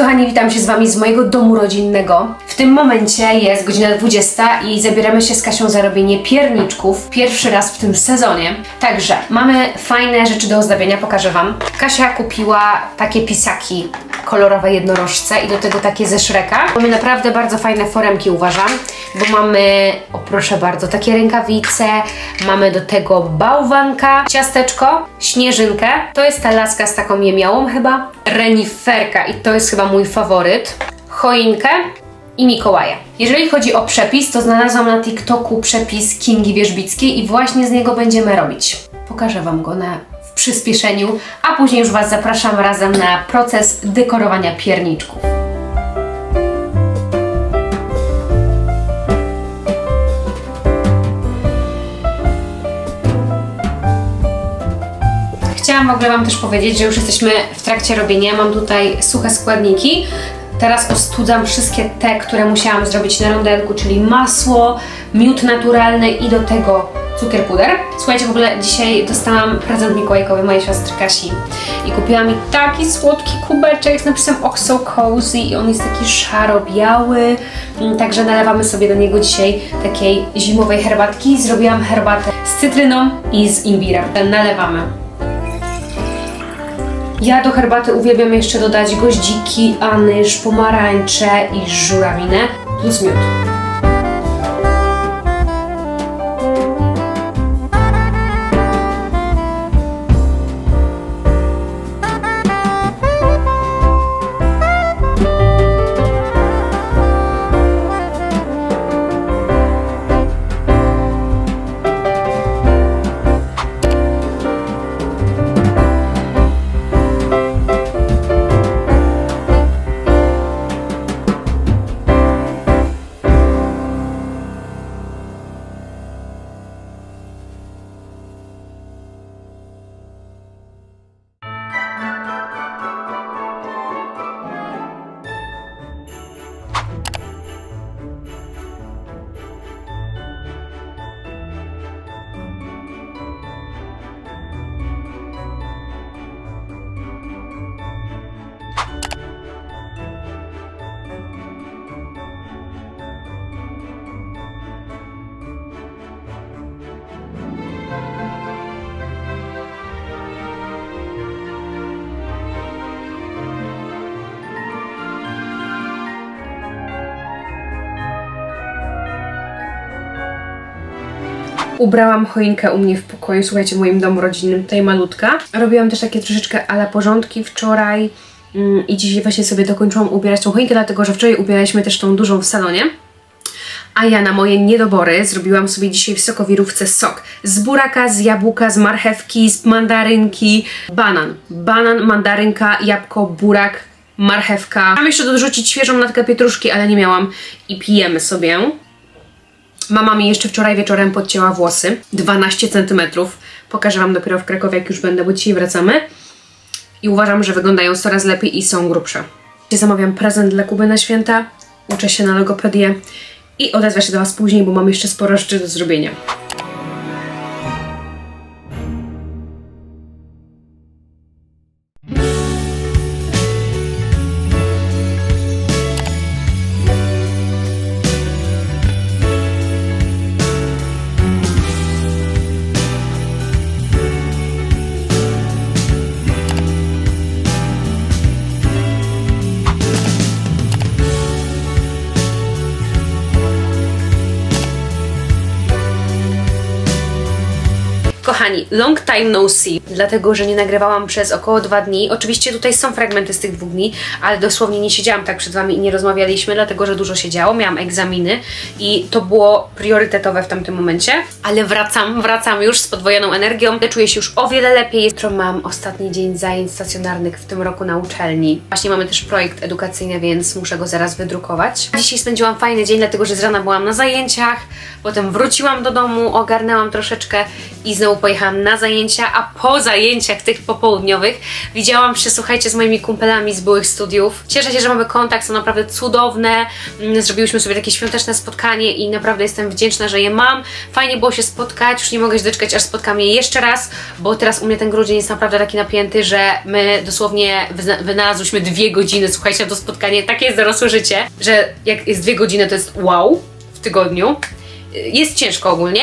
kochani, witam się z Wami z mojego domu rodzinnego. W tym momencie jest godzina 20 i zabieramy się z Kasią za robienie pierniczków. Pierwszy raz w tym sezonie. Także mamy fajne rzeczy do ozdabiania, pokażę Wam. Kasia kupiła takie pisaki kolorowe jednorożce i do tego takie ze Shreka. Mamy naprawdę bardzo fajne foremki uważam, bo mamy, o proszę bardzo, takie rękawice, mamy do tego bałwanka, ciasteczko, śnieżynkę, to jest ta laska z taką jemiałą chyba, reniferka i to jest chyba mój faworyt, choinkę i Mikołaja. Jeżeli chodzi o przepis, to znalazłam na TikToku przepis Kingi Wierzbickiej i właśnie z niego będziemy robić. Pokażę Wam go na, w przyspieszeniu, a później już Was zapraszam razem na proces dekorowania pierniczków. Chciałam w ogóle Wam też powiedzieć, że już jesteśmy w trakcie robienia. Mam tutaj suche składniki. Teraz ostudzam wszystkie te, które musiałam zrobić na rondelku, czyli masło, miód naturalny i do tego cukier puder. Słuchajcie, w ogóle dzisiaj dostałam prezent mikołajkowy mojej siostry Kasi i kupiła mi taki słodki kubeczek z napisem Oxo Cozy i on jest taki szaro-biały, Mm, także nalewamy sobie do niego dzisiaj takiej zimowej herbatki. Zrobiłam herbatę z cytryną i z imbirem. Nalewamy. Ja do herbaty uwielbiam jeszcze dodać goździki, anyż, pomarańcze i żurawinę plus miód. Ubrałam choinkę u mnie w pokoju, słuchajcie, w moim domu rodzinnym, tutaj malutka. Robiłam też takie troszeczkę ale porządki wczoraj mm, i dzisiaj właśnie sobie dokończyłam ubierać tą choinkę, dlatego że wczoraj ubieraliśmy też tą dużą w salonie. A ja na moje niedobory zrobiłam sobie dzisiaj w sokowirówce sok z buraka, z jabłka, z marchewki, z mandarynki, banan. Banan, mandarynka, jabłko, burak, marchewka. Mam jeszcze dorzucić świeżą natkę pietruszki, ale nie miałam i pijemy sobie. Mama mi jeszcze wczoraj wieczorem podcięła włosy 12 cm. Pokażę Wam dopiero w Krakowie, jak już będę, bo dzisiaj wracamy. I uważam, że wyglądają coraz lepiej i są grubsze. Zamawiam prezent dla Kuby na święta, uczę się na logopedię i odezwę się do Was później, bo mam jeszcze sporo rzeczy do zrobienia. Kochani, long time no see, dlatego że nie nagrywałam przez około dwa dni. Oczywiście tutaj są fragmenty z tych dwóch dni, ale dosłownie nie siedziałam tak przed Wami i nie rozmawialiśmy, dlatego że dużo się działo. Miałam egzaminy i to było priorytetowe w tamtym momencie. Ale wracam, wracam już z podwojoną energią. Czuję się już o wiele lepiej. Jutro mam ostatni dzień zajęć stacjonarnych w tym roku na uczelni. Właśnie mamy też projekt edukacyjny, więc muszę go zaraz wydrukować. Dzisiaj spędziłam fajny dzień, dlatego że z rana byłam na zajęciach, potem wróciłam do domu, ogarnęłam troszeczkę i znowu pojechałam na zajęcia, a po zajęciach tych popołudniowych widziałam się, słuchajcie, z moimi kumpelami z byłych studiów. Cieszę się, że mamy kontakt, są naprawdę cudowne. Mm, Zrobiłyśmy sobie takie świąteczne spotkanie i naprawdę jestem wdzięczna, że je mam. Fajnie było się spotkać, już nie mogę się doczekać, aż spotkam je jeszcze raz, bo teraz u mnie ten grudzień jest naprawdę taki napięty, że my dosłownie wynalazłyśmy dwie godziny, słuchajcie, na to spotkanie. Takie jest dorosłe życie, że jak jest dwie godziny, to jest wow w tygodniu. Jest ciężko ogólnie,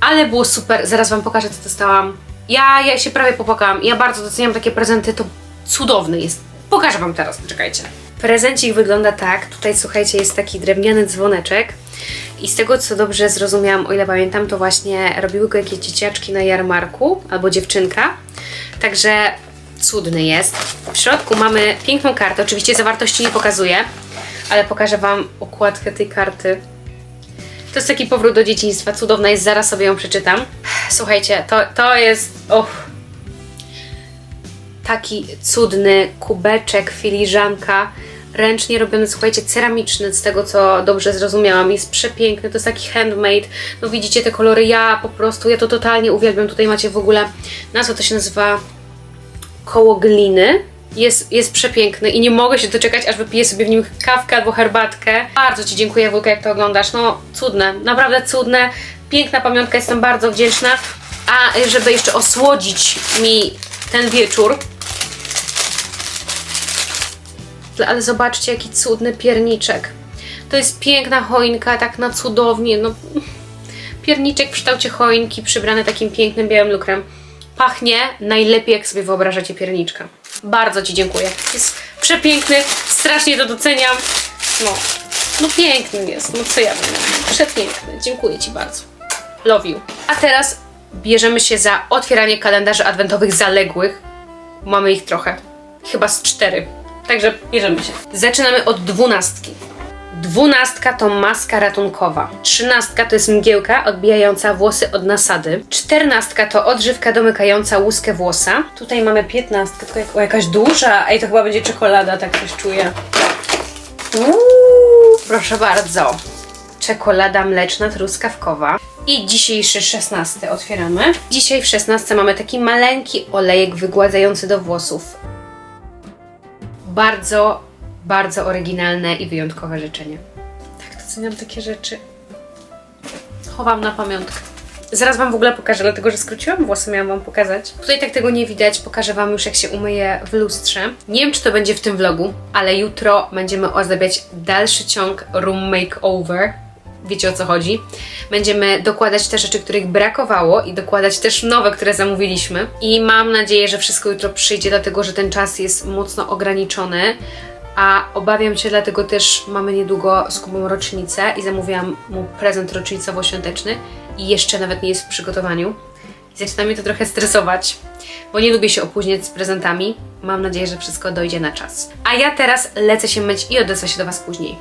ale było super. Zaraz Wam pokażę, co dostałam. Ja, ja się prawie popłakałam. Ja bardzo doceniam takie prezenty, to cudowny jest. Pokażę Wam teraz, czekajcie. Prezencik wygląda tak. Tutaj, słuchajcie, jest taki drewniany dzwoneczek. I z tego, co dobrze zrozumiałam, o ile pamiętam, to właśnie robiły go jakieś dzieciaczki na jarmarku albo dziewczynka. Także cudny jest. W środku mamy piękną kartę. Oczywiście zawartości nie pokazuję, ale pokażę Wam okładkę tej karty. To jest taki powrót do dzieciństwa, cudowna jest, zaraz sobie ją przeczytam. Słuchajcie, to, to jest. Och, taki cudny kubeczek, filiżanka, ręcznie robiony, słuchajcie, ceramiczny, z tego co dobrze zrozumiałam, jest przepiękny, to jest taki handmade, no widzicie te kolory, ja po prostu, ja to totalnie uwielbiam, tutaj macie w ogóle, nazwa to się nazywa koło gliny. Jest, jest przepiękny i nie mogę się doczekać, aż wypiję sobie w nim kawkę albo herbatkę. Bardzo Ci dziękuję, Wujka, jak to oglądasz. No, cudne, naprawdę cudne. Piękna pamiątka, jestem bardzo wdzięczna. A y, żeby jeszcze osłodzić mi ten wieczór, ale zobaczcie, jaki cudny pierniczek. To jest piękna choinka, tak na cudownie. No, pierniczek w kształcie choinki, przybrany takim pięknym białym lukrem. Pachnie najlepiej, jak sobie wyobrażacie pierniczka. Bardzo Ci dziękuję. Jest przepiękny, strasznie to doceniam. No, no piękny jest, no co ja miała. Przepiękny, dziękuję Ci bardzo. Love you. A teraz bierzemy się za otwieranie kalendarzy adwentowych zaległych. Mamy ich trochę. Chyba z cztery. Także bierzemy się. Zaczynamy od dwunastki. Dwunastka to maska ratunkowa. Trzynastka to jest mgiełka odbijająca włosy od nasady. Czternastka to odżywka domykająca łuskę włosa. Tutaj mamy piętnastkę, tylko jak, o, jakaś duża. Ej, to chyba będzie czekolada, tak coś czuję. Uuu, proszę bardzo. Czekolada mleczna truskawkowa. I dzisiejszy szesnasty otwieramy. Dzisiaj w szesnastce mamy taki maleńki olejek wygładzający do włosów. Bardzo, bardzo oryginalne i wyjątkowe życzenie. Tak doceniam takie rzeczy. Chowam na pamiątkę. Zaraz Wam w ogóle pokażę, dlatego że skróciłam włosy, miałam Wam pokazać. Tutaj tak tego nie widać, pokażę Wam już jak się umyję w lustrze. Nie wiem, czy to będzie w tym vlogu, ale jutro będziemy ozdabiać dalszy ciąg room makeover. Wiecie o co chodzi. Będziemy dokładać te rzeczy, których brakowało i dokładać też nowe, które zamówiliśmy. I mam nadzieję, że wszystko jutro przyjdzie, dlatego że ten czas jest mocno ograniczony. A obawiam się, dlatego też mamy niedługo z Kubą rocznicę i zamówiłam mu prezent rocznicowo-świąteczny i jeszcze nawet nie jest w przygotowaniu. I zaczyna mnie to trochę stresować, bo nie lubię się opóźniać z prezentami. Mam nadzieję, że wszystko dojdzie na czas. A ja teraz lecę się myć i odezwę się do Was później.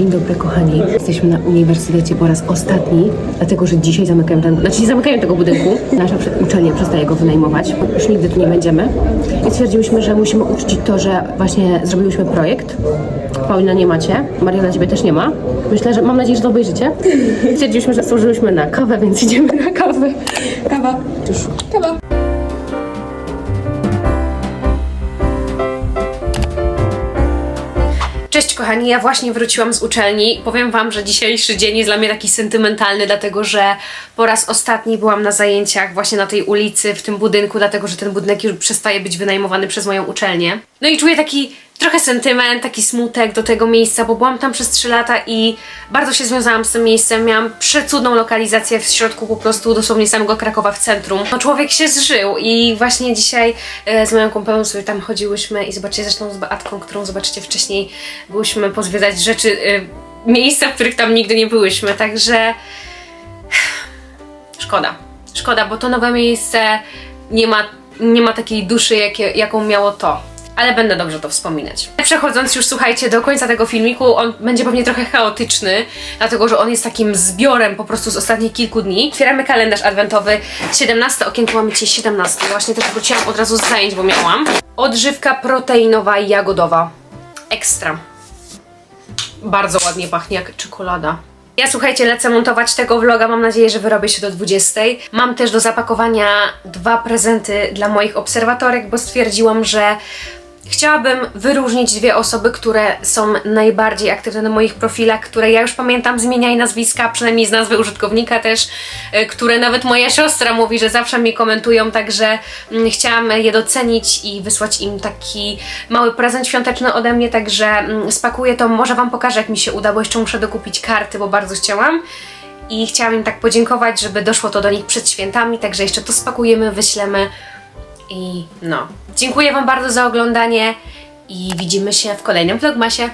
Dzień dobry kochani. Jesteśmy na uniwersytecie po raz ostatni, dlatego że dzisiaj zamykają ten, znaczy nie zamykają tego budynku. Nasza uczelnia przestaje go wynajmować. Już nigdy tu nie będziemy. I stwierdziłyśmy, że musimy uczcić to, że właśnie zrobiłyśmy projekt. Paulina nie macie, Mariana ciebie też nie ma. Myślę, że mam nadzieję, że to obejrzycie. Stwierdziliśmy, że służyłyśmy na kawę, więc idziemy na kawę. Kawa. Kawa. Cześć kochani, ja właśnie wróciłam z uczelni. Powiem Wam, że dzisiejszy dzień jest dla mnie taki sentymentalny, dlatego że po raz ostatni byłam na zajęciach właśnie na tej ulicy, w tym budynku, dlatego że ten budynek już przestaje być wynajmowany przez moją uczelnię. No i czuję taki trochę sentyment, taki smutek do tego miejsca, bo byłam tam przez 3 lata i bardzo się związałam z tym miejscem. Miałam przecudną lokalizację w środku po prostu dosłownie samego Krakowa w centrum. No człowiek się zżył i właśnie dzisiaj e, z moją kumpelą sobie tam chodziłyśmy i zobaczycie zresztą z Beatką, którą zobaczycie wcześniej, byłyśmy pozwiedzać rzeczy, e, miejsca, w których tam nigdy nie byłyśmy, także szkoda. Szkoda, bo to nowe miejsce nie ma, nie ma takiej duszy, jaką miało to. Ale będę dobrze to wspominać. Przechodząc już, słuchajcie, do końca tego filmiku, on będzie pewnie trochę chaotyczny, dlatego że on jest takim zbiorem po prostu z ostatnich kilku dni. Otwieramy kalendarz adwentowy. 17 okienko mamy dzisiaj 17. Właśnie też wróciłam od razu z zajęć, bo miałam. Odżywka proteinowa i jagodowa. ekstra. Bardzo ładnie pachnie jak czekolada. Ja słuchajcie, lecę montować tego vloga. Mam nadzieję, że wyrobię się do 20. Mam też do zapakowania dwa prezenty dla moich obserwatorek, bo stwierdziłam, że chciałabym wyróżnić dwie osoby, które są najbardziej aktywne na moich profilach, które ja już pamiętam z imienia i nazwiska, przynajmniej z nazwy użytkownika też, y, które nawet moja siostra mówi, że zawsze mnie komentują, także mm, chciałam je docenić i wysłać im taki mały prezent świąteczny ode mnie, także mm, spakuję to, może Wam pokażę jak mi się uda, bo jeszcze muszę dokupić karty, bo bardzo chciałam. I chciałam im tak podziękować, żeby doszło to do nich przed świętami, także jeszcze to spakujemy, wyślemy i no. Dziękuję Wam bardzo za oglądanie i widzimy się w kolejnym vlogmasie.